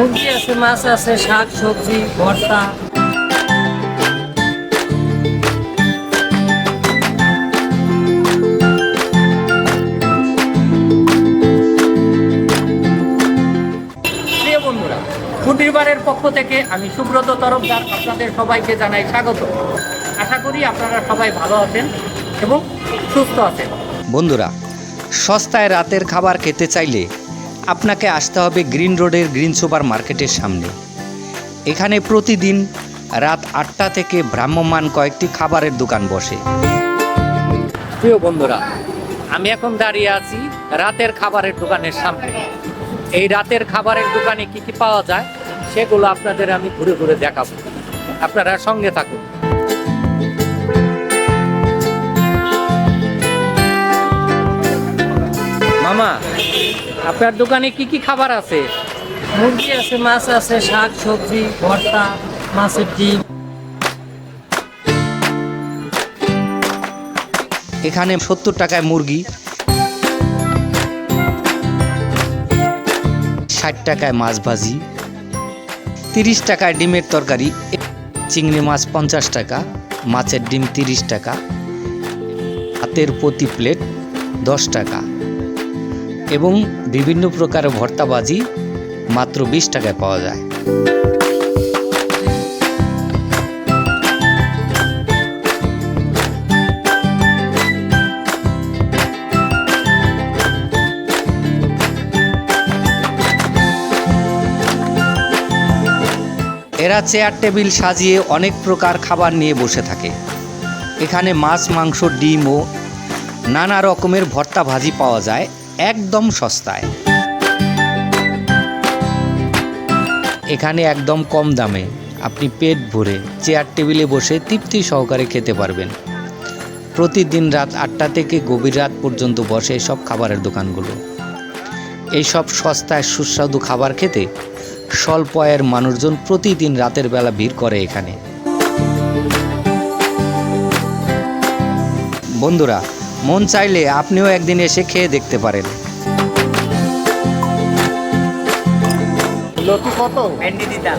মুরগি আছে, মাছ আছে, শাক, সবজি, ভর্তা। ফুটির পক্ষ থেকে আমি সুব্রত তরফদার আপনাদের সবাইকে জানাই স্বাগত। আশা করি আপনারা সবাই ভালো আছেন এবং সুস্থ আছেন। বন্ধুরা, সস্তায় রাতের খাবার খেতে চাইলে আপনাকে আসতে হবে গ্রিন রোডের গ্রিন সুপার মার্কেটের সামনে। এখানে প্রতিদিন রাত আটটা থেকে ভ্রাম্যমান কয়েকটি খাবারের দোকান বসে। প্রিয় বন্ধুরা, আমি এখন দাঁড়িয়ে আছি রাতের খাবারের দোকানের সামনে। এই রাতের খাবারের দোকানে কি কি পাওয়া যায়, সেগুলো আপনাদের আমি ঘুরে ঘুরে দেখাবো। আপনারা সঙ্গে থাকুন। মামা আপনার দোকানে কি কি খাবার আছে? মুরগি আছে মাছ আছে শাক সবজি ভর্তা মাছের ডিম। এখানে সত্তর টাকায় মুরগি ষাট টাকায় মাছ ভাজি তিরিশ টাকায় ডিমের তরকারি চিংড়ি মাছ পঞ্চাশ টাকা মাছের ডিম তিরিশ টাকা হাতের প্রতি প্লেট দশ টাকা। এবং বিভিন্ন প্রকারের ভর্তা ভাজি মাত্র বিশ টাকায় পাওয়া যায়। এরা চেয়ার টেবিল সাজিয়ে অনেক প্রকার খাবার নিয়ে বসে থাকে। এখানে মাছ, মাংস, ডিম ও নানা রকমের ভর্তা ভাজি পাওয়া যায়। একদম সস্তায়। এখানে একদম কম দামে আপনি পেট ভরে চেয়ার টেবিলে বসে তৃপ্তি সহকারে খেতে পারবেন। প্রতিদিন রাত আটটা থেকে গভীর রাত পর্যন্ত বসে সব খাবারের দোকানগুলো। এইসব সস্তায় সুস্বাদু খাবার খেতে স্বল্প আয়ের মানুষজন প্রতিদিন রাতের বেলা ভিড় করে এখানে। বন্ধুরা মন চাইলে আপনিও একদিন এসে খেয়ে দেখতে পারেন। লতি কত? ভেন্ডি দিতাম।